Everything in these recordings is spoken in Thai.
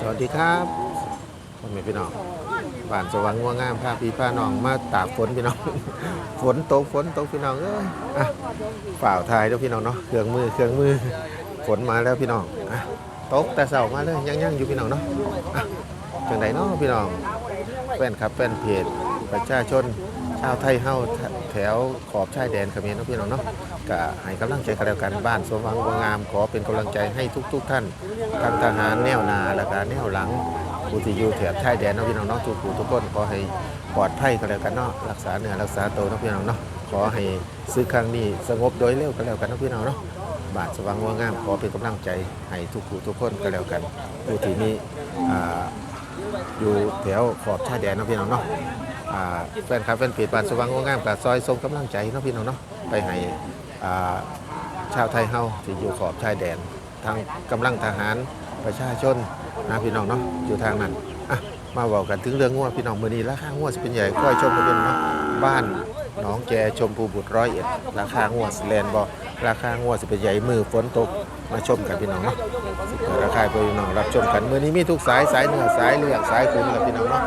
สวัสดีครับพ่อแม่พี่น้องบ้านสว่างงัวงามพาพี่พาน้องมาตากฝนพี่น้อง ฝนตกฝนตกพี่น้องเอ้ยอะฝ่าวทายเด้อพี่น้องเนาะเครื่องมือเครื่องมือฝนมาแล้วพี่น้องอะตกแต่เสามาเลยยังยังอยู่พี่น้องเนาะอะจังไดเนาะพี่น้องแฟนครับแฟนเพจประชาชนชาวไทยเฮาแถวขอบชายแดนเขมรเนาะพี่น้องเนาะ ก็ให้กำลังใจกันแล้วกันบ้านสว่างงัวงาม ขอเป็นกำลังใจให้ทุก ๆ ท่านทั้งทหารแนวหนาและก็แนวหลังผู้ที่อยู่แถบชายแดนเนาะพี่น้องเนาะทุกผู้ทุกคนขอให้ปลอดภัยก็แล้วกันเนาะรักษาเนื้อรักษาตัวเนาะพี่น้องเนาะขอให้ซื้อครั้งนี้สงบโดยเร็วก็แล้วกันเนาะพี่น้องเนาะบาทสว่างวัวงามขอเป็นกำลังใจให้ทุกผู้ทุกคนก็แล้วกันผู้ที่มีอ่าอยู่แถวขอบชายแดนเนาะพี่น้องเนาะอ่าแฟนคลับแฟนเพจบานสว่างวัวงามกับซอยส่งกำลังใจเนาะพี่น้องเนาะไปให้ ชาวไทยเฮาที่อยู่ขอบชายแดน ทางกำลังทหารประชาชนนะพี่น้องเนาะอยู่ทางนั้นอะมาบอกกันถึงเรื่องงัวพี่น้องมือนี้ราคางัวสิเป็นใหญ่ค่อยชมกันเป็นเนาะบ้านหนองแกชมพูบุตรร้อยเอ็ดราคางัวสแลนบอราคางัวสิเป็นใหญ่มือฝนตกมาชมกันพี่น้องเนาะราคาพี่น้องรับชมกันมือนี้มีทุกสายสายเหนือสายเลือกสายคุณกับพี่น้องเนาะ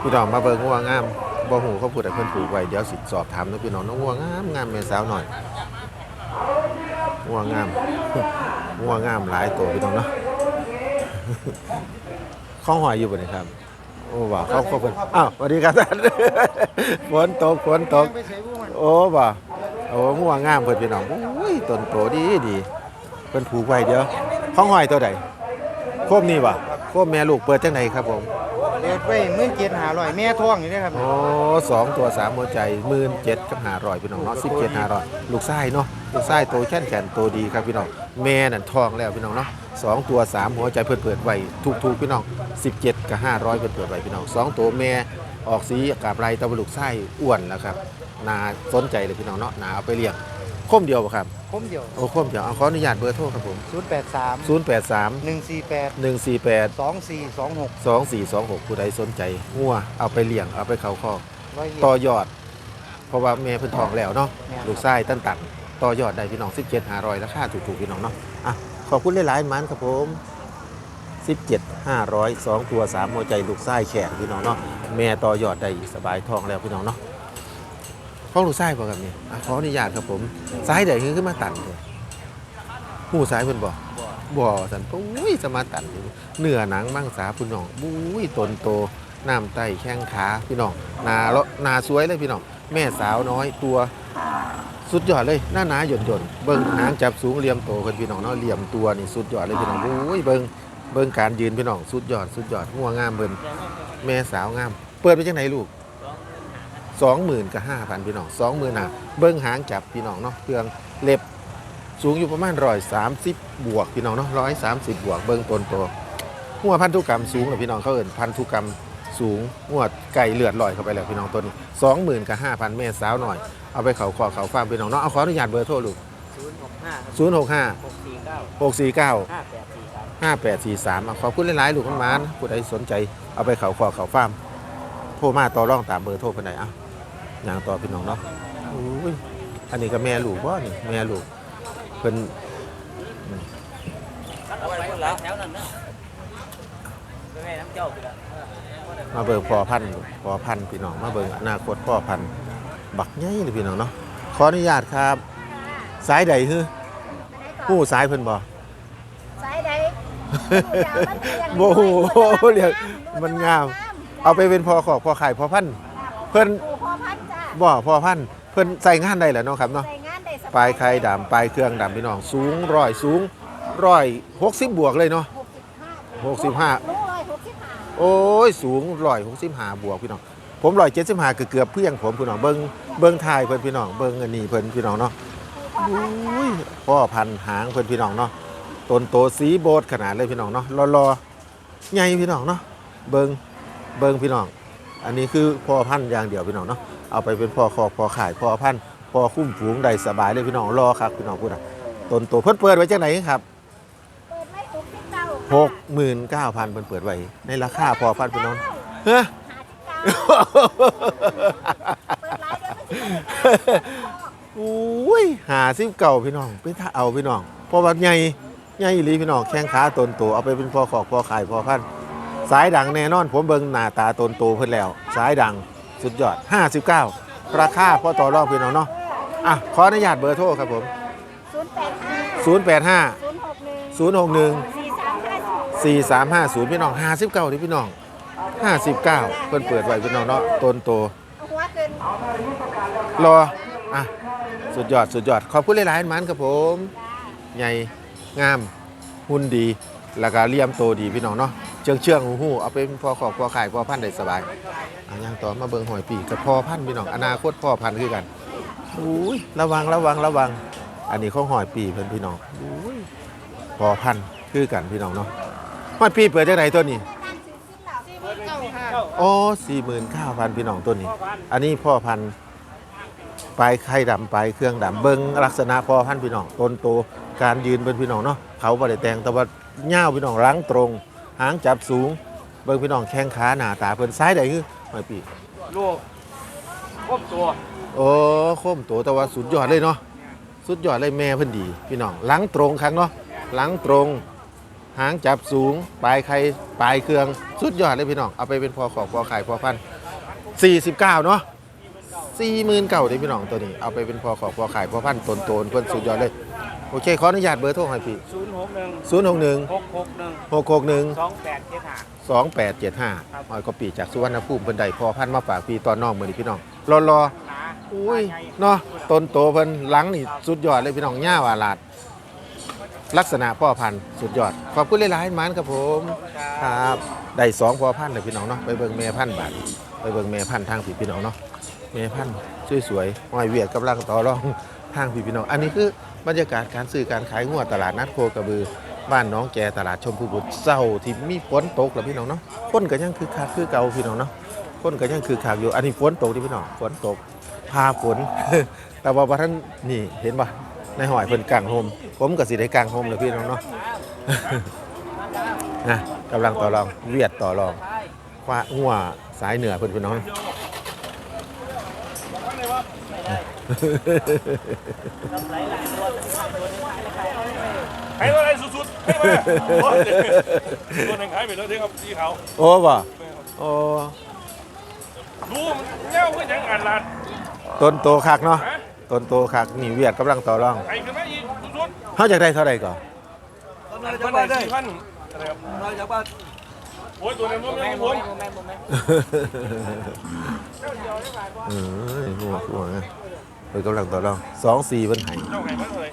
พี่น้องมาเบิ่งงัวงาม บ่หูเขาพูดแต่เพิ่อนปลูกไว้เดี๋ยวสิสอบถามนาะพี่น้องนาะงัวงามงามแม่สาวหน่อยงัวงามงัวงามหลายตัวพี่น้องเนาะข้องหอยอยู่บ่เนี่ยครับ โอ้บ่าเขาเขาเป็นอ้าวสวัสดีครับท่านฝนตกฝนตกโอ้บ่าโอ้งัวงามเพิ่อนพี่น้องโอ้ยต้นโตดีดีเพิ่นผูกไว้เดี๋ยวข้องหอยตัวใดโคมนี่บ่โคมแม่ลูกเปิดจังไดครับผม เด็ดไว้มื่นเกียรหาลอยแม่ท้องอยู่นี่ยครับโอ้สองตัวสามหัวใจมื่นเจ็ดกับหาร้อยพี่น้องเนาะสิบเจ็ดหาร้อยลูกไส้เนาะลูกไส้โตแค่นแขนโตดีครับพี่น้องแม่นั่นทองแล้วพี่น้องเนาะสองตัวสามหัวใจเพิ่นเปิดไว้ถูกถูกพี่น้องสิบเจ็ดกับห้าร้อยเพิ่นเปิดไว้พี่น้องสองตัวแม่ออกสีกับไรตะวันลูกไส้อ้วนแล้วครับนาสนใจเลยพี่น้องเนาะนาเอาไปเลี้ยง คมเดียวบ่ครับ คมเดียว โอ้คมเดียวเอาขออนุญาตเบอร์โทรครับผมศูนย์แปดสามศูนย์แปดสามหนึ่งสี่แปดหนึ่งสี่แปดสองสี่สองหกสองสี่สองหกผู้ใดสนใจงัวเอาไปเลี้ยงเอาไปเขาคอกร้อยเอ็ดต่อยอด เพราะว่าแม่เพิ่นทองแล้วเนาะแม่นลูกไส้ตั้นตันต่อยอดได้พี่น้อง 17 500ราคาถูกๆพี่น้องเนาะอะขอบคุณหลายๆมันครับผม 17 500 2ตัว3หัวใจลูกไส้แขกพี่น้องเนาะแม่ต่อยอดได้สบายทองแล้วพี่น้องเนาะ ของลูกไส้บ่ครับนี่อะขออนุญาตครับผมซ้ายใดขึ้นมาตันเลยหูซ้ายเพิ่นบ่บ่สันปุ้ยจะมาตันเนื้อหนังมังสาพี่น้องบุ้ยตนโตน้ำไตแข้งขาพี่น้องหนาเลาะหนาสวยเลยพี่น้องแม่สาวน้อยตัวสุดยอดเลยหน้าหนาหย่นหย่นเบิ้งหางจับสูงเหลี่ยมโตกันพี่น้องเนาะเหลี่ยมตัวนี่สุดยอดเลยพี่น้องโอ้ยเบิ้งเบิ้งการยืนพี่น้องสุดยอดสุดยอดงัวงามเบิ้งแม่สาวงาม เปิดไปจังไหนลูก สองหมื่นกับห้าพันพี่น้องสองหมื่นอะเบิ้งหางจับพี่น้องเนาะเครื่องเล็บสูงอยู่ประมาณร้อยสามสิบบวกพี่น้องเนาะร้อยสามสิบบวกเบิ้งตนโตหัวพันธุกรรมสูงเลยพี่น้องเขาเอินพันธุกรรมสูงงวดไก่เลือดลอยเข้าไปแล้วพี่น้องตัวนี้สองหมื่นกับห้าพันแม่สาวหน่อยเอาไปเขาขอเขาฟาร์มพี่น้องเนาะเอาขออนุญาตเบอร์โทรลูกศูนย์หกห้าศูนย์หกห้าหกสี่เก้าหกสี่เก้าห้าแปดสี่สามห้าแปดสี่สามขอบคุณหลายๆลูกมันมานผู้ใดสนใจเอาไปเขาขอเขาฟาร์มโทรมาต่อรองตามเบอร์โทรไปไหนอะ อย่างต่อพี่น้องเนาะอุ้ยอันนี้ก็แม่ลูกว่านี่แม่ลูกเพิ่นเอาไว้คนละแถวนั้นนะแม่น้ำเจ้าไปละมาเบิ่งพ่อพันธุ์พ่อพันธุ์พี่น้องมาเบิ่งอนาคตพ่อพันธุ์บักใหญ่เลยพี่น้องเนาะขออนุญาตครับ สายใดฮือผู้สายเพิ่นบ่สายใดโอ้โหเรียกมันงาม เอาไปเป็นพ่อขอกพ่อขายพ่อพันธุ์เพิ่นปู่พ่อพันธุ์จ้า บ่พ่อพันธุ์เพิ่นใส่งานได้แหละเนาะครับเนาะ ใส่งานได้สบปลายไข่ดำปลายเครื่องดำพี่น้องสูงร้อยสูงร้อยหกสิบบวกเลยเนาะหกสิบห้าหกสิบห้าลูกร้อยหกสิบห้าโอ้ยสูงร้อยหกสิบห้าบวกพี่น้อง ผมร้อยเจ็ดสิบห้าเกือบๆเพียงผมพี่น้องเบิ้งเบิ้งทายเพิ่นพี่น้องเบิ้งอันนี้เพิ่นพี่น้องเนาะอุ้ยพ่อพันธุ์หางเพิ่นพี่น้องเนาะต้นโตสีโบดขนาดเลยพี่น้องเนาะรอๆใหญ่พี่น้องเนาะเบิ้งเบิ้งพี่น้อง อันนี้คือพ่อพันธุ์อย่างเดียวพี่น้องเนาะ เอาไปเป็นพ่อคอกพ่อขายพ่อพันธุ์พ่อคุ้มฝูงได้สบายเลยพี่น้องรอครับพี่น้องพูดนะต้นโตเพิ่นเปิดไว้จังไหนครับเปิดไว้หกสิบเก้าหกหมื่นเก้าพันเพิ่นเปิดไว้ในราคาพ่อพันธุ์พี่น้องเฮ้ยห้าสิบเก้าเปิดร้านเดียวไม่ใช่อุ้ยหาซิบเก่าพี่น้องไปถ้าเอาพี่น้องเพราะว่าใหญ่ใหญ่อีหลีพี่น้องแข้งขาตนโตเอาไปเป็นพอขอกพอขายพอพันสายดังแน่นอน ผมเบิ่งหน้าตาตนโตเพิ่นแล้ว สายดัง สุดยอด 59 ราคาพอต่อรองพี่น้องเนาะอะขออนุญาตเบอร์โทรครับผมศูนย์แปดห้า085ศูนย์หกหนึ่ง061สี่สามห้าศูนย์4350 พี่น้อง 59นี่พี่น้อง 59 เพิ่นเปิดไว้พี่น้องเนาะต้นโตเอาหัวเกินรออะสุดยอดสุดยอด ขอบคุณหลายๆมันครับผม ใหญ่งาม หุ่นดี แล้วก็เลี่ยมโตดีพี่น้องเนาะ เชื่องเชื่องหูหูเอาเป็นพอขอบพอขายพอพันธุ์ได้สบายอะย่างต่อมาเบิ่งหอยปีกกับพอพันธุ์พี่น้องอนาคตพ่อพันธุ์คือกันอุ้ยระวังระวังระวัง อันนี้เขาหอยปีเพิ่นพี่น้องอุ้ยพอพันธุ์คือกันพี่น้องเนาะหอยปีเปิดจากไหนตัวนี้โอ้สี่หมื่นเก้าพันพี่น้องต้นนี้ อันนี้พ่อพันธุ์ปลายไข่ดำปลายเครื่องดำเบิ้งลักษณะพ่อพันธุ์พี่น้องต้นโตการยืนเป็นพี่น้องเนาะเขาบริแตงแต่ว่าเง่าวพี่น้องหลังตรง หางจับสูง เบิ้งพี่น้องแข้งขาหน้าตาเพิ่นซ้ายใดคือหอยปี ลูกครบตัวโอ้โคมโตแต่ว่าสุดยอดเลยเนาะสุดยอดเลยแม่เพิ่นดี พี่น้องหลังตรงครั้งเนาะหลังตรง หางจับสูง ปลายไข่ปลายเครื่อง สุดยอดเลยพี่น้องเอาไปเป็นพอขอกพอขายพอพัน49เนาะ40,000เก่าเลยพี่น้องตัวนี้เอาไปเป็นพอขอกพอขายพอพันตนโตนเพิ่นสุดยอดเลย โอเค ขออนุญาตเบอร์โทรให้พี่ ศูนย์หกหนึ่ง061หกหกหนึ่ง661สองแปดเจ็ดห้า 2875อ้อยก็ปีจากสุวรรณภูมิเพิ่นได้พอพันมาฝากพี่ตอนน้องมื้อนี้พี่น้องรอๆหนาอุ้ยเนาะต้นโตเพิ่นหลังนี่สุดยอดเลยพี่น้องย่าวาลาด ลักษณะพ่อพันธุ์สุดยอด ขอบคุณหลายๆมันครับผมครับได้สองพ่อพันธุ์เลยพี่น้องเนาะไปเบิ่งแม่พันธุ์บาทไปเบิ่งแม่พันธุ์ทางพี่พี่น้องเนาะแม่พันธุ์สวยๆห้อยเวียดกำลังต่อรอง ทางพี่พี่น้อง อันนี้คือบรรยากาศการซื้อการขายงัวตลาดนัดโคกระบือ บ้านน้องแกตลาดชมพูบุตรเศร้าที่มีฝนตกแล้วพี่น้องเนาะคนก็ยังคือคักคือเก่าพี่น้องเนาะคนก็ยังคือคักอยู่ อันนี้ฝนตกที่พี่น้องฝนตกพาฝน แต่ว่าท่านนี่เห็นป่ะในหอยเพิ่นกลางโฮมผมก็สิได้กลางโฮมเลยพี่น้องเนาะนะกำลังต่อรองเวียดต่อรองคว้าหัวสายเหนือเพิ่นพี่น้อง ขายอะไรสุดๆให้มาตัวหนึ่งขายไปแล้วเด้ครับสีขาวโอ้บ่โอ้รู้มันเงี้ยวก็ยังอ่านลานต้นโตคักเนาะฮะต้นโตคักนี่เวียดกำลังต่อรองขายขึ้นมาอีกสุดเฮาอยากได้เท่าไหร่ก่อนๆพันได้สี่พันอะไรครับเราจากบ้านโอ้ยตัวนั้นมันไม่แม่มีโมผลแม่โมแม่เออหัวหัว ไงเพิ่นกำลังต่อรองสองสี่เพิ่นให้เจ้าไงมันเลย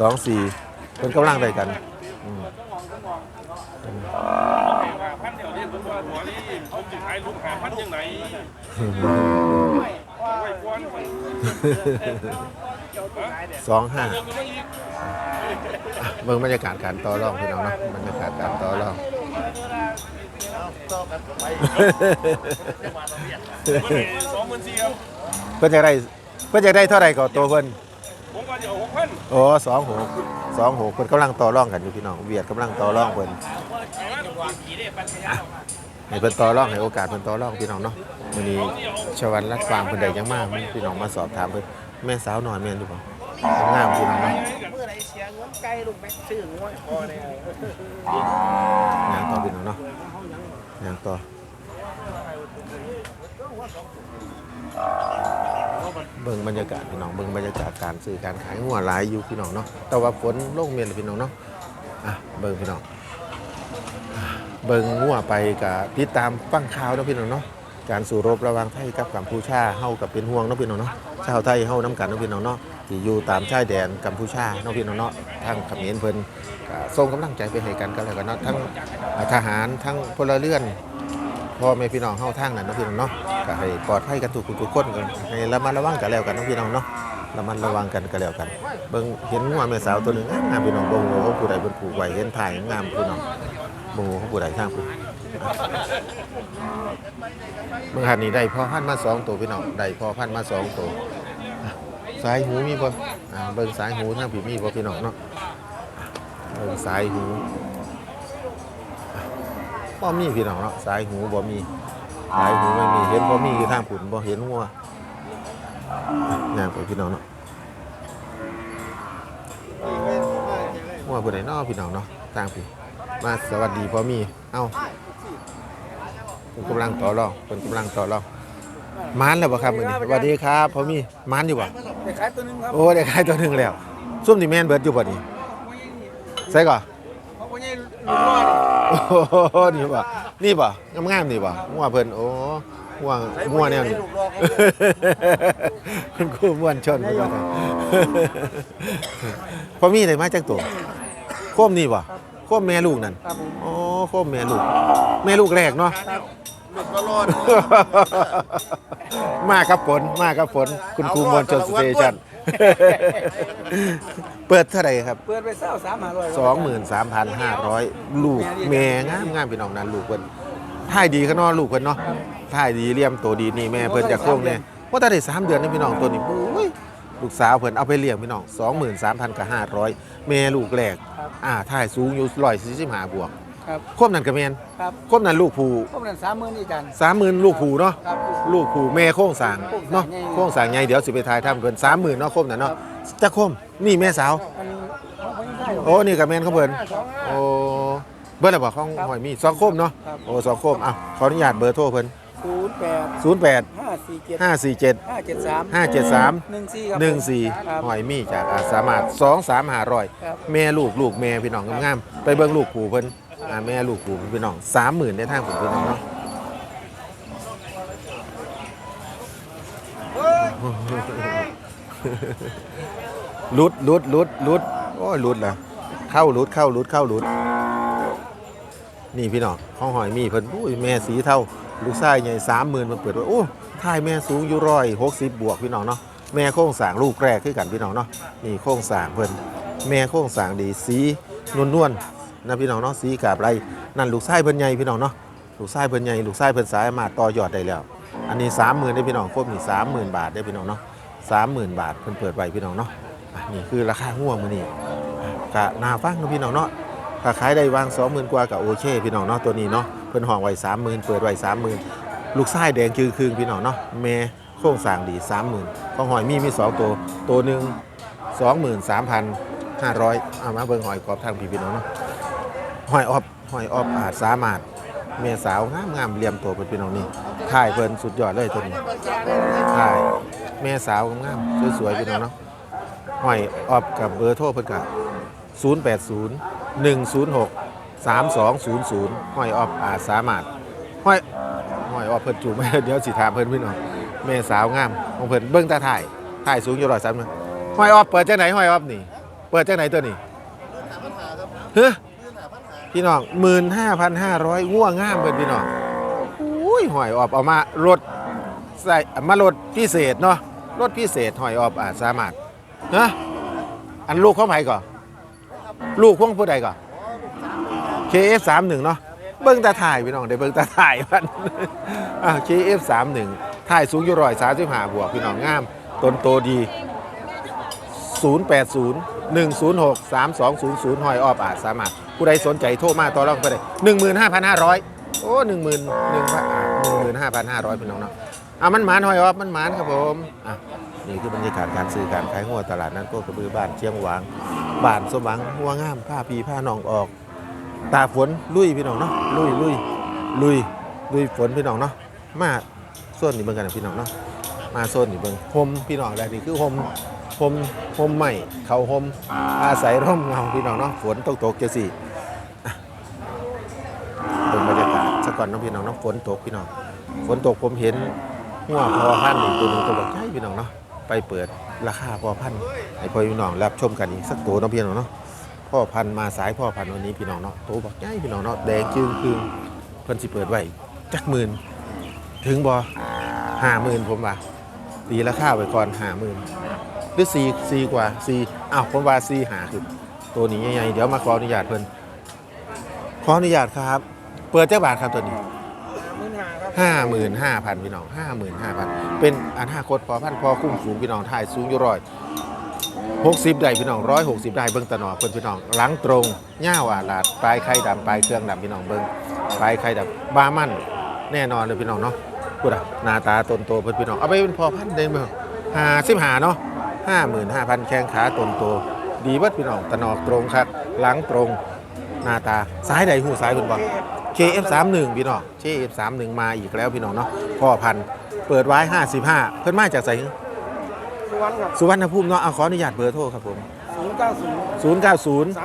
สองสี่เพิ่นกำลังได้กันอืมพันเดียวเนี่ยผมว่าหัวนี่ผมจะขายลูกหาพันยังไงไว้ก้อนไปสองห้าเดินมาอีกเบิ่งบรรยากาศการต่อรองพี่น้องเนาะบรรยากาศการต่อรองมันเลยสองหมื่นสี่ครับเพิ่นจะได้ เพิ่นจะได้เท่าไหร่ก่อนตัวเพิ่นผมว่าจะเอาหกพันโอ้สองหกสองหกเพิ่นกำลังต่อรองกันอยู่พี่น้องเวียดกำลังต่อรองเพิ่นให้เพิ่นต่อรองให้โอกาสเพิ่นต่อรองพี่น้องเนาะมื้อนี้ชวันรัดฟาร์มเพิ่นได้ยังมากมีพี่น้องมาสอบถามเพิ่นแม่สาวน้อยแม่นหรือเปล่างามพี่น้องเนาะเมื่อไรเสียเงินไกลลูกแม่ซื้องัวพอเลยยางต่อพี่น้องเนาะยางต่อ เบิ่งบรรยากาศพี่น้องเบิ่งบรรยากาศการซื้อการขายงัวหลายอยู่พี่น้องเนาะแต่ว่าฝนโลงเมียนพี่น้องเนาะอะเบิ่งพี่น้องเบิ่งงัวไปกับติดตามฟังข่าวเนาะพี่น้องเนาะการสู้รบระหว่างไทยกับกัมพูชาเฮากับเป็นห่วงเนาะพี่น้องเนาะชาวไทยเฮานํกันเนาะพี่น้องเนาะที่อยู่ตามชายแดนกัมพูชาเนาะพี่น้องเนาะทางเขมรเพิ่นส่งกำลังใจไปให้กันก็แล้วกันเนาะทั้งทหารทั้งพลเรือน พ่อแม่พี่น้องเฮาทางนั้นเนาะพี่น้องเนาะก็ให้ปลอดภัยกันทุกคนทุกคนกันให้ระมัดระวังกันแล้วกันเนาะพี่น้องเนาะระมัดระวังกันกันแล้วกันเบิ่งเห็นงัวแม่สาวตัวหนึงงามพี่น้องบ่ฮู้ว่าผู้ใดเพิ่นผูกไว้เห็นถ่ายงามพี่น้องบ่ฮู้ว่าผู้ใดทางผู้เบิ่งหันนี่ได้พ่อพันธุ์มาสองตัวพี่น้องได้พ่อพันธุ์มาสองตัวสายหูมีบ่อ่าเบิ่งสายหูทางพี่มีบ่พี่น้องเนาะเบิ่งสายหู บ่มีพี่น้องเนาะสายหูบ่มีสายหูไม่มีเห็นบ่มีอยู่ทางผุนบ่เห็นหัวย่างไปพี่น้องเนาะหัวว่าผู้ใดเนาะพี่น้องเนาะต่างพี่มาสวัสดีพ่อมีเอ้าเพิ่นกำลังต่อรองเพิ่นกำลังต่อรองมานแล้วบ่ครับมื้อนี้สวัสดีครับพ่อมีมานอยู่บ่ไปขายตัวนึงครับโอ้ได้ขายตัวหนึงแล้วซุ่มนี่แม่นเบิดอยู่บ่นี่ใส่ก่อนเพราะว่านี่หลุดรอด โอ้โหนี่บ่นี่บ่งามๆนี่บ่งัวเพิ่นโอ้งัวงัวแนวนี้คุณครูม่วนชนเพิ่นว่าซั่นพอมีได้มาจากตัวโคมนี่บ่โคมแม่ลูกนั่นครับผมโอ้โคมแม่ลูก แม่ลูกแรกเนาะหลุดก็รอดมากับฝนมากับฝนคุณครูมวลชนสเตชัน เปิดเท่าไหร่ครับเปิดไปเศร้าสามหาร้อย23,500 ลูกแม่งามงามพี่น้องนั้นลูกเพิ่นท่ายดีข้างนอกลูกเพิ่นเนาะท่ายดีเลี่ยมโตดีนี่แม่เพิ่นจะโค้งแน่ว่าแต่ได้3เดือนนี่พี่น้องตัวนี้โอ้ยลูกสาวเพิ่นเอาไปเลี้ยงพี่น้อง23,000กับ500แม่ลูกแรกอ่าท่ายสูงอยู่145บวก ครับคมนั่นก็แม่นครับคมนั่นลูกผู้พวกนั้นสามหมื่นอีกกัน30,000ลูกผู้เนาะครับลูกผูแม่โค้งสร้างโค้งสร้างเนาะใหญ่โค้งสร้างใหญ่เดี๋ยวสิไปทายทำเกินสามหมื่นเนาะคมน่ะเนาะจะคมนี่แม่สาว มันเขาไม่ได้หรอกโอ้นี่กับแม่นเขาเพิ่นห้าสองห้าโอ้เบอร์อะไรบอกของครับหอยมีสองคมเนาะครับ โอ้สองคมอะขออนุญาตเบอร์โทรเพิ่นศูนย์แปดศูนย์แปดห้าสี่เจ็ดห้าสี่เจ็ด ห้าเจ็ดสามห้าเจ็ดสาม หนึ่งสี่ครับหนึ่งสี่ครับ หอยมีจากอาสามารถสองสามหาร้อยครับ แม่ลูกลูกแม่พี่น้องงามๆไปเบิ่งลูกผูเพิ่น อ่าแม่ลูกผูพี่น้องสามหมื่นในทางผมพี่น้องเนาะลุดลุดลุดลุดโอ้ยลุดละเข้าลุดเข้าลุดเข้าลุด นี่พี่น้องห้องหอยมีเพิ่นอุ้ยแม่สีเท่า ลูกชายใหญ่สามหมื่นมาเปิดไว้โอ้ท่ายแม่สูงอยู่ร้อยหกสิบบวกพี่น้องเนาะแม่โค้งสร้างลูกแรกคือกันพี่น้องเนาะนี่โค้งสร้างเพิ่นแม่โค้งสร้างดีสีนวลนวลๆ นะพี่น้องเนาะสีกาบไรนั่นลูกชายเพิ่นใหญ่พี่น้องเนาะลูกชายเพิ่นใหญ่ลูกชายเพิ่นสายมาต่อยอดได้แล้ว อันนี้สามหมื่นได้พี่น้องครบนี่สามหมื่นบาทได้พี่น้องเนาะสามหมื่นบาทเพิ่นเปิดไว้พี่น้องเนาะนี่คือราคาหัวมือนี่กะนาฟังนะพี่น้องเนาะถ้าขายได้วางสองหมื่นกว่ากับโอเคพี่น้องเนาะตัวนี้เนาะเพิ่นห้องไว้สามหมื่นเปิดไว้สามหมื่นลูกไส้แดงคือคืนพี่น้องเนาะแม่โครงสร้างดีสามหมื่นของหอยมีมีสองตัวตัวหนึ่งสองหมื่นสามพันห้าร้อยเอามาเบิ่งหอยกรอบทางพี่พี่น้องเนาะ หอยออบหอยออบอาจสามารถแม่สาวงามงามเหลี่ยมตัวเป็นพี่น้องนี่ถ่ายเพลินสุดยอดเลยตัวนี้ถ่ายแม่สาวงามสวยๆพี่น้องเนาะหอยออบกับเบอร์โทรเพิ่นกับ080 106 3200ห้อยออฟอาจสามารถห้อยห้อยออฟเพิ่นจูบเดี๋ยวสิถามเพิ่นพี่น้องแม่สาวงามของเพิ่นเบิ่งตาถ่ายถ่ายสูงอยู่ร้อยสามห้อยออฟเปิดจังไหนห้อยออฟนี่ เปิดจังไหนตัวนี้เฮ้ พี่น้องหมื่นห้าพันห้าร้อยง่วงงามเพิ่นพี่น้องอุ้ยหอยออฟเอามารถใส่มารถพิเศษเนาะรถพิเศษหอยออฟอาสามารถฮะอันลูกของไผก่อนลูกของผู้ใดก่อน KF31 เนาะเบิ้งตาถ่ายพี่น้องได้เบิ้งตาถ่ายมันอะ KF31 ถ่ายสูงอยู่ร้อยสามสิบห้าบวกพี่น้องงามต้นโตดี 080 106 3200หอยออบอาจสามารถ ผู้ใดสนใจโทรมาต่อรองไปได้15,500โอ้1 1 0 0 0 15,500พี่น้องเนาะอะมันหมานหอยออบมันหมานครับผมอะนี่คือบรรยากาศการซื้อการขายหัวตลาดนัดโคกระบือบ้านเชียงหวางบ้านสมหวังหัวงามผ้าพีผ้านองออก ตาฝนลุยพี่น้องเนาะลุยลุยลุยลุยฝนพี่น้องเนาะมาโซนนี่เบิ่งกันนะพี่น้องเนาะมาโซนนี่เบิ่งโฮมพี่น้องแล้วนี่คือโฮม โฮมโฮมใหม่เขาโฮมอาศัยร่มเงาพี่น้องเนาะฝนตกตกๆจะสิอะเบิ่งบรรยากาศสักก่อนเนาะพี่น้องเนาะฝนตกพี่น้องฝนตกผมเห็นหัวพอพันธุ์อีกตัวหนึงตัวบักใหญ่พี่น้องเนาะไปเปิดราคาพอพันธุ์ให้พ่อพี่น้องรับชมกันอีกสักตัวเนาะพี่น้องเนาะพ่อพันธุ์มาสายพ่อพันธุ์วันนี้พี่น้องเนาะโตบักใหญ่พี่น้องเนาะแดงจึงคืงเพิ่นสิเปิดไว้จักหมื่นถึงบ่ห้าหมื่นผมว่าตีราคาไว้ก่อนห้าหมื่น หรือสี่สี่กว่าสี่อ้าวผมว่าสี่หาคือตัวนี้ใหญ่ๆเดี๋ยวมาขออนุญาตเพิ่นขออนุญาตครับ เปิดจักบาทครับตัวนี้หมื่นห้าครับห้าหมื่นห้าพันพี่น้องห้าหมื่นห้าพันเป็นอนาคตพอพันพอคุ้มสูงพี่น้องถ่ายสูงอยู่ร้อยหกสิบได้พี่น้องร้อยหกสิบได้เบิ้งตะหนอเพิ่นพี่น้องหลังตรงย่าวอาลาดปลายไข่ดำปลายเครื่องดำพี่น้องเบิ้งปลายไข่ดำบามั่นแน่นอนเลยพี่น้องเนาะพูดอะหน้าตาตนโตเพิ่นพี่น้องเอาไปเป็นพอพันได้ไหมห้าสิบห้าเนาะ ห้าหมื่นห้าพันแข้งขาตนโต ดีเบัดพี่น้องตะหนอกตรงครับหลังตรงหน้าตาซ้ายใดหูซ้ายเพิ่นบ่ KF31 พี่น้อง KF31 มาอีกแล้วพี่น้องเนาะพ่อพันธุ์เปิดไว้ 55 เพิ่นมาจากไสสุวรรณครับ สุวรรณภูมิเนาะเอาขออนุญาตเบอร์โทรครับผม ศูนย์เก้าศูนย์090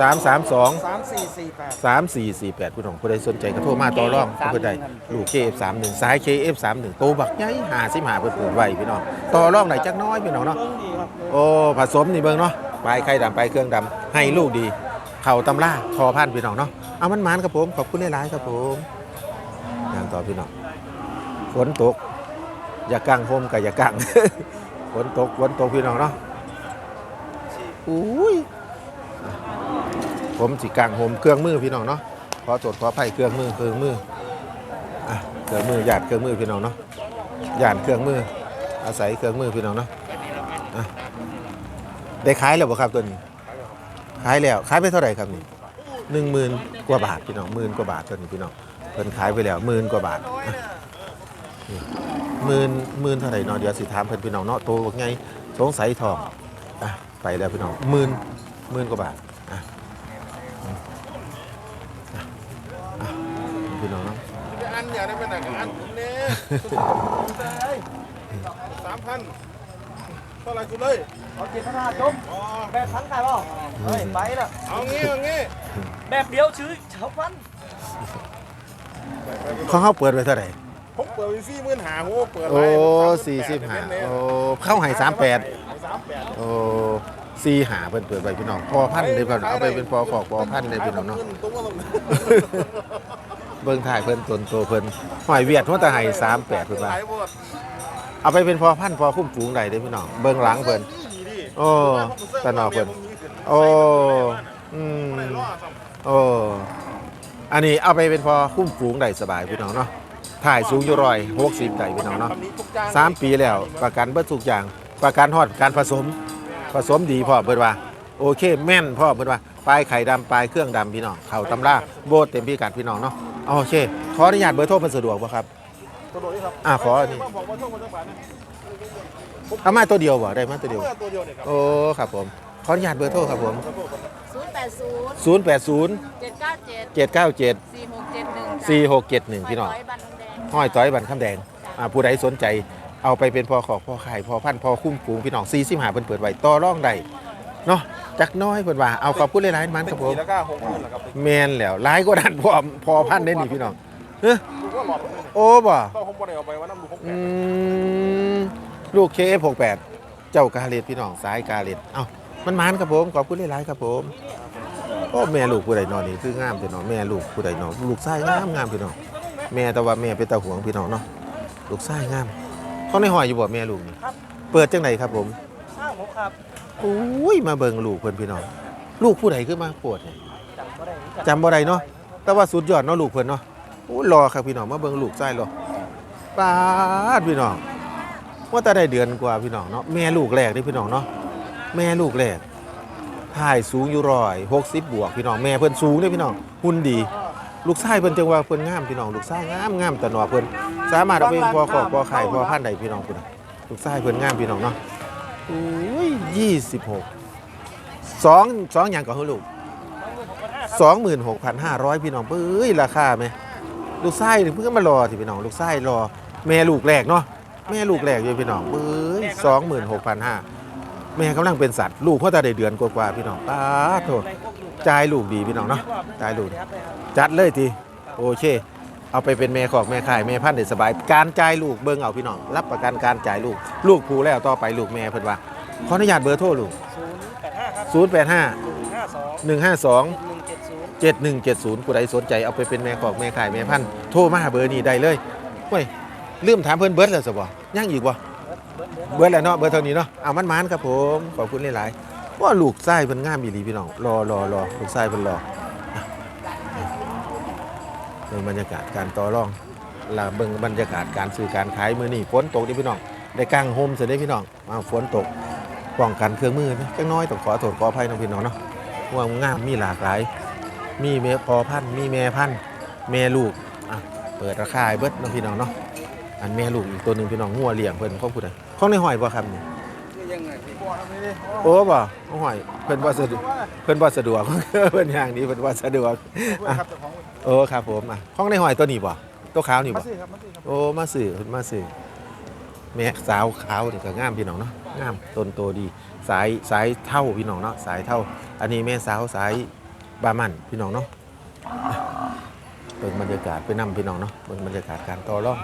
สามสามสอง332 สามสี่สี่แปด สามสี่สี่แปดผู้น้องผู้ใดสนใจก็โทรมาต่อรองเพื่อใดลูก KF31 สาย KF31 โตบักใหญ่หาสิหาเปิดเปิดไว้พี่น้องต่อรองไหนจักน้อยพี่น้องเนาะเรื่องดีครับโอ้ผสมนี่เบิ่งเนาะปลายไข่ดำปลายเครื่องดำให้ลูกดี เข่าตำล่าพอพันธุ์พี่น้องเนาะเอามันหมานครับผมขอบคุณหลายๆครับผมอย่างต่อพี่น้องฝนตกอย่ากังโฮมกับอย่ากัง ฝนตกฝนตกพี่น้องเนาะ อุ้ยผมสิกลางโฮมเครื่องมือพี่น้องเนาะขอโจทย์ขอไผ่เครื่องมือเครื่องมืออะเครื่องมือหยาดเครื่องมือพี่น้องเนาะหยาดเครื่องมือ อาศัยเครื่องมือพี่น้องเนาะอะได้ขายแล้วบ่ครับตัวนี้ขายแล้วขายไปเท่าไหร่ครับนี่หนึ่งหมื่นกว่าบาทพี่น้องหมื่นกว่าบาทตัวนี้พี่น้องเพิ่นขายไปแล้วหมื่นกว่าบาทอะนี่หมื่นหมื่นเท่าไหร่เนาะเดี๋ยวสิถามเพิ่นพี่น้องเนาะโตบักไงสงสัยทองอะ ไปแล้วพี่น้องหมื่นหมื่นกว่าบาทอะพี่น้องเนาะอันอย่าได้เป็นอันอันผมเนี่ยสามพันเท่าไหร่คุณเลยเอาเจ็ดพันห้าจบแบบพันขายเปล่าเฮ้ยไปละเอางี้เอางี้แบบเดียวชื่อเฉาพันของเขาเปิดไว้เท่าไหร่ผมเปิดไปสี่หมื่นหาหัวเปิดโอ้สี่สิบห้าโอ้เข้าให้สามแปดสามแปด โอ้สี่หาเพิ่นเปิดไว้พี่น้องพอพันเลยเพิ่นเอาไปเป็นพอขอกพอพันเลยพี่น้องเนาะตุ้งก็ต้องเบิ่งถ่ายเพิ่นตนโตเพิ่นหอยเวียดหัวตะไห้สามแปดเพิ่นว่าขายหมดเอาไปเป็นพอพันพอคุ้มฝูงใดเด้อพี่น้องเบิ่งหลังเพิ่นดีดิโอ้ตะนอเพิ่น โอ้ อืมโอ้ อันนี้เอาไปเป็นพอคุ้มฝูงใดสบายพี่น้องเนาะ ถ่ายสูงอยู่ร้อยหกสิบใดพี่น้องเนาะสามปีแล้วประกันเบิดทุกอย่าง ประกันฮอดการผสมผสมดีพ่อเพิ่นว่า โอเคแม่นพ่อเพิ่นว่าปลายไข่ดำปลายเครื่องดำพี่น้องเข่าตำราโบดเต็มพิกัดพี่น้องเนาะโอเคขออนุญาตเบอร์โทรมันสะดวกป่ะครับตัวโดดนี่ครับอ่าขออันนี้มาบอกว่าช่วงวันจังหวัดนะเอามาตัวเดียวบ่ได้มาตัวเดียวเมื่อตัวเดียวเนี่ยครับโอ้ครับผมขออนุญาตเบอร์โทรครับผมศูนย์แปดศูนย์080เจ็ดเก้าเจ็ด797สี่หกเจ็ดหนึ่ง4671พี่น้องร้อยบันแดงห้อยต้อยบันคำแดงอ่าผู้ใดสนใจ เอาไปเป็นพอขอกพอไข่พอพันธุ์พอคุ้มฝูงพี่น้อง45เพิ่นเปิดไว้ต่อรองได้เนาะจักน้อยเพิ่นว่าเอาขอบคุณหลายๆมันครับผมแล้วก็หกหมื่นแล้วครับแมนแล้วหลายก็ดันพอพอพันได้นี่พี่น้องเฮ้ยดูว่าหลอดโอ้บ่ก็ผมบ่ได้เอาไปว่าน้ำดูหกแปอืดมลูกเคฟหกแปดเจ้ากาเลตพี่น้องสายกาเลตเอ้ามันมานครับผมขอบคุณหลายๆครับผมโอ้แม่ลูกผู้ใดนอนนี่คืองามพี่น้องแม่ลูกผู้ใดนอนลูกชายงามงามพี่น้องแม่แต่ว่าแม่เป็นตาหวงพี่น้องเนาะลูกชายงาม เขาในหอยอยู่บ่แม่ลูกนี่เปิดจังไหนครับผมห้าหกครับโอ้ยมาเบิ่งลูกเพิ่นพี่น้องลูกผู้ใดขึ้นมาปวดเนี่ย จำก็ได้จำบ่ได้เนาะ แต่ว่าสุดยอดเนาะลูกเพิ่นเนาะโอ้รอครับพี่น้องมาเบิ่งลูกไส้รอปาดพี่น้องว่าแต่ได้เดือนกว่าพี่น้องเนาะแม่ลูกแรกนี่พี่น้องเนาะแม่ลูกแรกถ่ายสูงอยู่ร้อยหกสิบบวกพี่น้องแม่เพิ่นสูงเด้พี่น้องหุ่นดี ลูกชายเพิ่นจังว่าเพิ่นงามพี่น้องลูกชายงามงามแต่หนอเพิ่นสามารถเอาไปเป็นพ่อขอกพอไข่พอพันธุ์ได้พี่น้องพุ่นน่ะลูกชายเพิ่นงามพี่น้องเนาะโอ้ยยี่สิบหกสองสองอย่างก่อนเหรอลูกสองหมื่นหกพันห้าร้อยพี่น้องเอ้ยราคาไหมลูกไส้เพิ่งมารอที่พี่น้องลูกไส้รอ แม่ลูกแรกเนาะแม่ลูกแรกอยู่พี่น้องเอ้ยสองหมื่นหกพันห้า แม่กำลังเป็นสัตว์ลูกเพ่อตาได้เดือนกว่าๆพี่น้องป้าโถจ่ายลูกดีพี่น้องเนาะจ่ายลูกดีจัดเลยทีโอเค เอาไปเป็นแม่ขอกแม่ขายแม่พันธุ์ได้สบาย การจ่ายลูกเบิ่งเอาพี่น้องรับประกันการจ่ายลูก ลูกผูแล้วต่อไปลูกแม่เพิ่นว่าขออนุญาตเบอร์โทรลูกแปดห้าครับ085หนึ่งห้าสอง152หนึ่งเจ็ดศูนย์7170ผู้ใดสนใจเอาไปเป็นแม่ขอกแม่ขายแม่พันธุ์โทรมาหาเบอร์นี้ได้เลยเฮ้ยลืมถามเพิ่นเบิร์ดแล้วสบ่ยังอีกบ่ เบิร์ดแล้วเนาะเบิร์ดเท่านี้เนาะเอามันมานครับผมขอบคุณหลายๆว่าลูกไส้เพิ่นงามอีหลีพี่น้องรอรอรอลูกไส้เพิ่นรอเบิ่งบรรยากาศการต่อรองลาเบิ่งบรรยากาศการซื้อการขายมื้อนี้ฝนตกนี่พี่น้องได้กางโฮมเสร็จได้พี่น้องอ้าฝนตกป้องกันเครื่องมือนะจังน้อยต้องขอโทษขออภัยน้องพี่น้องเนาะว่างามมีหลากหลาย มีแม่พอพันธุ์มีแม่พันธุ์แม่ลูกอะเปิดราคาเบิดน้องพี่น้องเนาะอันแม่ลูกอีกตัวหนึ่งพี่น้องงัวเลี้ยงเพิ่นเขาพูดอะ ของในหอยบ่ครับนี่ยังไงพี่เลยโอ้บ่โอ้หอยเพิ่นบ่สะดวกเพิ่นบ่สะดวก เพิ่นอย่างนี้เพิ่นบ่สะดวกอะครับเจ้าของโอ้ครับผมอะห้องในหอยตัวนี้บ่ตัวขาวนี่มาบ่สิครับมาสิครับโอ้มาสื่อเพิ่นมาสื่อแม่สาวขาวนี่ก็งามพี่น้องเนาะงามต้นโตดี สายสายเท่าพี่น้องเนาะสายเท่า อันนี้แม่สาวสายบามันพี่น้องเนาะอะเบิ่งบรรยากาศไปนํพี่น้องเนาะเบิ่งบรรยากาศการต่อรอง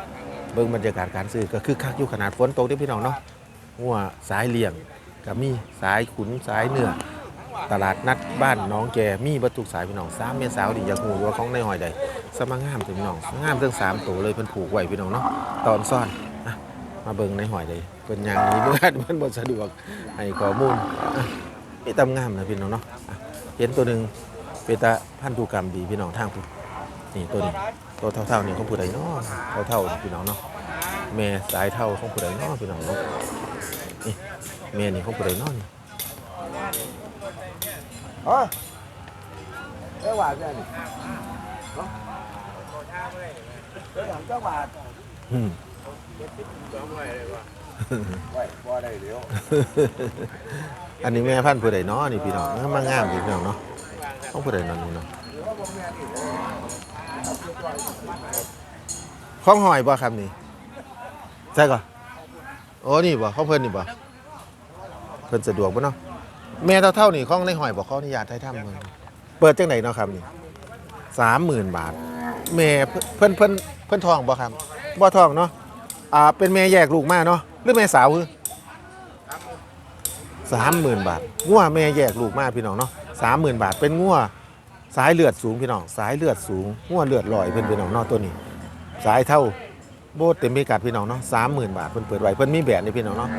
เบิ่งบรรยากาศการซื้อก็คือคักอยู่ขนาดฝนตกเด้พี่น้องเนาะงัวสายเลี้ยงก็มีสายขุนสายเนื้อตลาดนัดบ้านน้องแกมีบัตทุกสายพี่น้องสามแม่สาวดีอยากหูว่าของในหอยใดสมางามถึงน้องงามทั้งสามตัวเลยเพิ่นผูกไว้พี่น้องเนาะตอนซ่อนมาเบิ่งในหอยเลยเพิ่นยังนี้เมื่อเพิ่นบ่สะดวกให้ข้อมูลอะนี่ตำงามนะพี่น้องเนาะเห็นตัวหนึงเป็นตาพันธุกรรมดีพี่น้องทางผู้นี่ตัวนี้ ตัวเท่าๆนี่ของผู้ใดเนาะเท่าๆพี่น้องเนาะแม่สายเท่าของผู้ใดเนาะพี่น้องเนาะนี่แม่นี่ของผู้ใดเนาะนี่เฮ้ยเจ้าหวาดเนี่ยนี่เนาะเจ้าหวาดเจ้าหวาดอืมไว้บ่ได้เดี๋ยวอันนี้แม่พันธุ์ผู้ใดเนาะนี่พี่น้องมันงามพี่น้องเนาะของผู้ใดเนั่นนี่เนาะ ข้องหอยบ่ครับนี่ใช่ก่อนโอ้นี่บ่ของเพิ่นนี่บ่เพิ่นสะดวกบ่เนาะแม่เท่าๆนี่ข้องในหอยบ่ขออนุญาตให้ทำเบิ่งเปิดจังไดเนาะครับนี่30,000บาทแม่เพิ่นเพิ่นเพิ่นท้องบ่ครับบ่ท้องเนาะอ่าเป็นแม่แยกลูกมาเนาะหรือแม่สาวคือสามหมื่นบาทงัวแม่แยกลูกมาพี่น้องเนาะสามหมื่นบาทเป็นงัว สายเลือดสูงพี่น้องสายเลือดสูงงัวเลือดลอยเพิ่นพี่น้องเนาะตัวนี้ สายเท่าโบสเต็มพิกัดพี่น้องเนาะสามหมื่นบาทเพิ่นเปิดไว้เพิ่นมีแบรนด์นี่พี่น้องเนาะ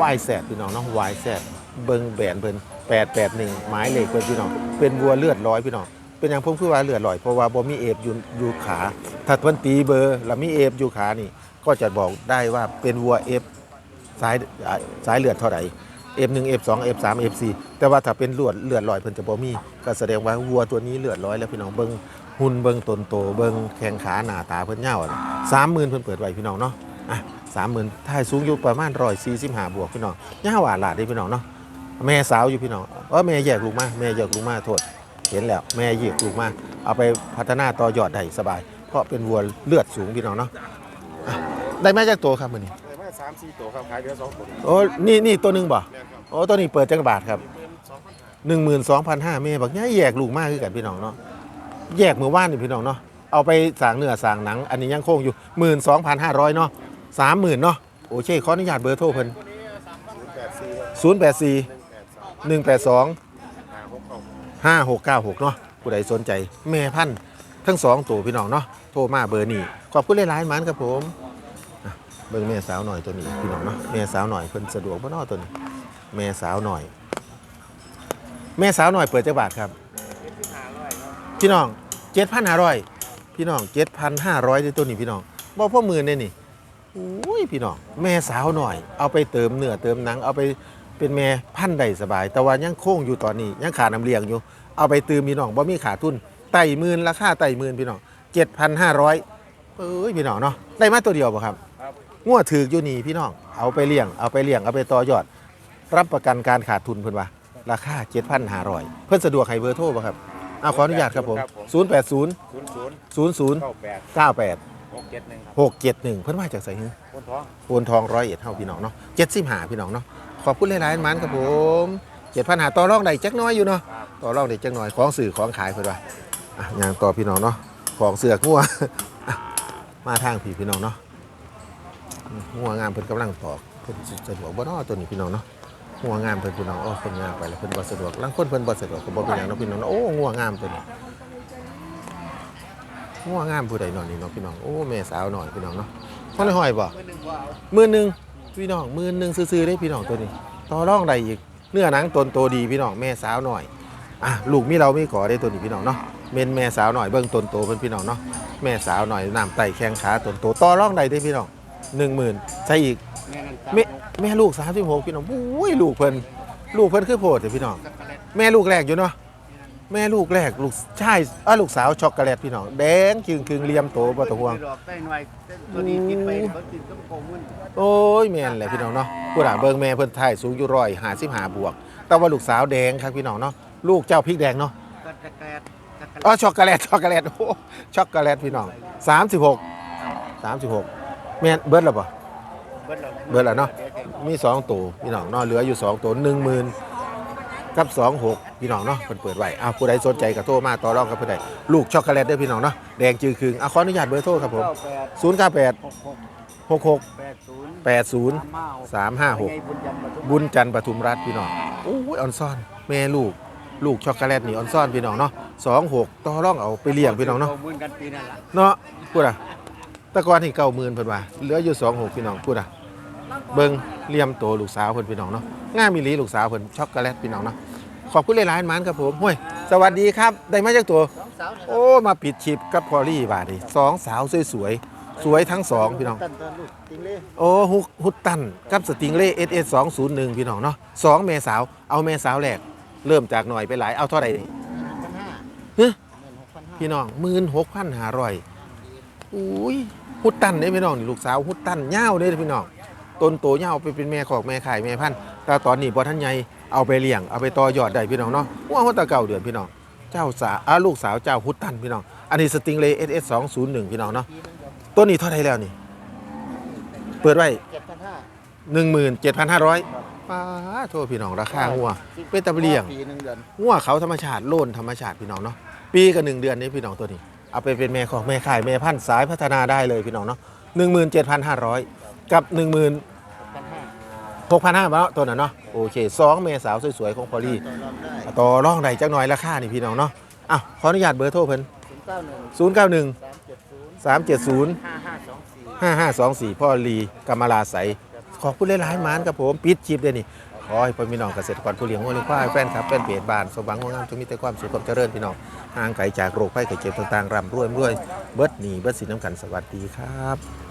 วายแซดพี่น้องเนาะวายแซดเบิ่งแบรนด์เพิ่นแปดแปดหนึ่งหมายเลขเพิ่นพี่น้องเป็นวัวเลือดร้อยพี่น้องเป็นอย่างผมคือว่าเลือดลอยเพราะว่าบ่มีเอฟอยู่อยู่ขาถ้าเพิ่นตีเบอร์แล้วมีเอฟอยู่ขานี่ก็จะบอกได้ว่าเป็นวัวเอฟสายสายเลือดเท่าไหร่ F1 F2 F3 F4 แต่ว่าถ้าเป็นเลือดเลือดลอยเพิ่นจะบ่มีก็แสดงว่าวัวตัวนี้เลือดร้อยแล้วพี่น้องเบิ่งหุ่นเบิ่งตนโตเบิ่งแข้งขาหน้าตาเพิ่นยาวสามหมื่นเพิ่นเปิดไว้พี่น้องเนาะอะสามหมื่นท้ายสูงอยู่ประมาณร้อยสี่สิบห้าบวกพี่น้องยาวหวานหลาดด้พี่น้องเนาะแม่สาวอยู่พี่น้องเออแม่แยกลูกมาแม่แยกลูกมาโทษ เห็นแล้วแม่แยกลูกมาเอาไปพัฒนาต่อยอดได้สบาย เพราะเป็นวัวเลือดสูงพี่น้องเนาะได้มาจากตัวครับมือนี้าสามสี่ตัวครับขายเดือนสองตัวโอ้นี่นี่ตัวหนึงบ่แม่นครับโอ้ตัวนี้เปิดจังบาทครับหมื่นสองพันห้า12,500เมบักเนี่ยแยกลูกมากคือกันพี่น้องเนาะแยกมือว่านนี่พี่น้องเนาะเอาไปสร้างเนื้อสร้างหนัง อันนี้ยังโค้งอยู่ 12,500เนาะ30,000เนาะโอเคขออนุญาตเบอร์โทรเพิ่นศูนย์แปดสี่084 หนึ่งแปดสอง182 ห้าหกเก้า5696เนาะผู้ใดสนใจ แม่พันธุ์ทั้งสองตัวพี่น้องเนาะโทรมาเบอร์นี้ ขอบคุณหลายๆหมันครับผมอะ เบิ่งแม่สาวหน่อยตัวนี้พี่น้องเนาะแม่สาวหน่อยเพิ่นสะดวกบ่เนาตัวนี้ แม่สาวหน่อย แม่สาวหน่อยเปิดจักบาทครับพี่น้อง7,500พี่น้อง7,500ในตัวนี้พี่น้องบ่พ่อมื่นเนี่ยนี่อุ้ยพี่น้องแม่สาวหน่อย เอาไปเติมเนื้อเติมหนัง เอาไปเป็นแม่พันธุ์ได้สบาย แต่ว่ายังโค้งอยู่ตอนนี้ยังขาน้ำเลี้ยงอยู่ เอาไปเตืมพี่น้องบ่มีขาทุนไต่หมื่นราคาไต่หมื่นพี่น้อง7,500เอ้ยพี่น้องเนาะได้มาตัวเดียวบ่ครับ งัวถืออยู่นี่พี่น้อง เอาไปเลี้ยง เอาไปเลี้ยง เอาไปต่อยอด รับประกันการขาดทุนเพิ่นว่า ราคา7,500เพิ่นสะดวกให้เบอร์โทรบ่ครับอ้าวขออนุญาตครับผม 080 ศูนย์ศูนย์00 เก้าแปด98 หกเจ็ดหนึ่งครับ671 เพิ่นมาจากไสฮือ คนท้อง โอนทองร้อยเอ็ดเฮาพี่น้องเนาะ75พี่น้องเนาะขอบคุณหลายๆมันครับผม7,500ต่อรองได้จักหน้อยอยู่เนาะต่อรองได้จักหน่อยของสื่อของขายเพิ่อนว่าอะย่างต่อพี่น้องเนาะของเสือกงัวอะมาทางพี่พี่น้องเนาะ อืมงัวงามเพิ่นกำลังตอกเพิ่นสะดวกบ่เนาะตัวนี้พี่น้องเนาะงัวงามเพิ่นพี่น้องโอ้เพิ่นงามไปแล้วเพิ่นบ่สะดวกลางคนเพิ่นบ่สะดวกก็บ่เป็นหยังเนาะพี่น้องโอ้งัวงามตัวนี้งัวงามผู้ใดนาะนี่เนาะพี่น้องโอ้แม่สาวหน่อยพี่น้องเนาะคนละห้อยบ่หมื่นหนึงพี่น้องหมื่นหนึงซื่อๆได้พี่น้องตัวนี้ต่อรองได้อีกเนื้อหนังตนโตดีพี่น้องแม่สาวหน่อยอะลูกมีเรามีขอได้ตัวนี้พี่น้องเนาะเมนแม่สาวหน่อยเบิ้งตนโตเป็นพี่น้องเนาะแม่สาวหน่อยน้ำไตแข้งขาตนโตต่อร่องใดได้พี่น้อง หนึ่งหมื่นใช่อีกแม่แม่ลูกสามสิบหกพี่น้องอุ้ยลูกเพิ่นลูกเพิ่นคือโพดเถอะพี่น้องแม่ลูกแรกอยู่เนาะแม่ลูกแรกลูกชายอะลูกสาวช็อกโกแลตพี่น้องแดงจึงคืงเหลี่ยมโตบ่ต้องห่วง ดอกใต้หน่อยตัวนี้ติดไปเขาติดต้องโกงมันโอ้ยแม่นแหละพี่น้องเนาะผู้หลาเบิ่งแม่เพิ่นถ่ายสูงอยู่ร้อยหาสิบหาบวก แต่ว่าลูกสาวแดงครับพี่น้องเนาะลูกเจ้าพริกแดงเนาะก็จะแกรดจะแกรดอ๋อช็อกโกแลตช็อกโกแลตโอ้ช็อกโกแลตพี่น้อง36 36 แม่นเบิดแล้วบ่เบิดแล้วเบิดแล้วเนาะมี2ตัวพี่น้องเนาะเหลืออยู่2ตัว10,000กับ26พี่น้องเนาะเพิ่นเปิดไว้อ้าวผู้ใดสนใจก็โทรมาต่อรองกับเพิ่นได้ลูกช็อกโกแลตเด้อพี่น้องเนาะแดงจือครึงอะขออนุญาตเบอร์โทรครับผมเก้าแปด098หกหก66แปดศูนย์80สามห้าหก356ไงบุญยันมาทุกบุญจันทร์ปทุมรัฐพี่น้องโอ้ยออนซ่อน แม่ลูกลูกช็อกโกแลตนี่ออนซ่อนพี่น้องเนาะสองหกต่อร่องเอาไปเลี้ยงพี่น้องเนาะโกบุญกันปีนั่นล่ะเนาะพูดอะแตะกอนที่เก้าหมื่นเพิ่นว่าเหลืออยู่สองหกพี่น้องพูดอะเบิ่งเลี่ยมโตลูกสาวเพิ่นพี่น้องเนาะง่ามมีหลีลูกสาวเพิ่นช็อกโกแลตพี่น้องเนาะขอบคุณหลายๆหมานครับผมห้วยสวัสดีครับ ได้มาจากตัวสองสาวเนี่ยโอ้มาปิดชิปกับพอลลี่บาดนีสองสาวสวยๆสวยทั้งสองพี่น้องตันตันลูกติงเล่โอ้ฮุกฮุตตันกับสติงเล่เอสเอสสองศูนย์หนึ่งพี่น้องเนาะสองเมสาวเอาเมสาวแรกเริ่มจากหน่อยไปหลายเอาเท่าไหร่นี่พันห้าฮะหมื่นหกพันห้าพี่น้องหมื่นหกพันห้าร้อยอุ้ย ฮุตตันเนี่ยพี่น้องนี่ลูกสาวฮุตตันเง่าวเลยพี่น้องต้นโตเง่าวไปเป็นแม่ขอกแม่ขายแม่พันธุ์แต่ตอนนี้พอท่านใหญ่เอาไปเลี้ยงเอาไปต่อยอดได้พี่น้องเนาะว่าหัวตะเก่าเดือนพี่น้องเจ้าสาวอ่าลูกสาวเจ้าฮุตตันพี่น้องอันนี้สติงเล่เอสเอสสองศูนย์หนึ่งพี่น้องเนาะตัวนี้เท่าไหร่แล้วนี่เปิดไว้เจ็ดพันห้าหนึ่งหมื่นเจ็ดพันห้าร้อยป้าโทษพี่น้องราคางัวเป็นตะเลียงปีหนึ่งเดือนงัวเขาธรรมชาติโล่นธรรมชาติพี่น้องเนาะปีกับหนึ่งเดือนนี้พี่น้องตัวนี้ เอาไปเป็นแม่ของแม่ขายแม่พันธุ์สายพัฒนาได้เลยพี่น้องเนาะหนึ่งหมื่นเจ็ดพันห้าร้อยกับหนึ่งหมื่นหกพันห้าหกพันห้าาตัวนั้นเนาะโอเคสองแม่สาวสวยๆของพอลี่ต่อรองได้ต่องใดจักหน่อยราคานี่พี่น้องเนาะอ้าวขออนุญาตเบอร์โทรเพิ่นศูนย์เก้าหนึ่งสามเจ็ดศูนย์ห้าห้าสองสี่พ่อลีกำมลาใสขอบคุณหลายๆหมานครับผม ปิดชิปเด้อนี่ ขอให้พ่อพี่น้องเกษตรกรผู้เลี้ยงวัวเลี้ยงควายแฟนครับแฟนเพจบ้านสมหวังงวงามจงมีแต่ความสุขความเจริญพี่น้องห่างไกลจากโรคภัยไข้เจ็บต่างๆร่ำรวยรวยเบิดหนีเบิดสินน้ำกันสวัสดีครับ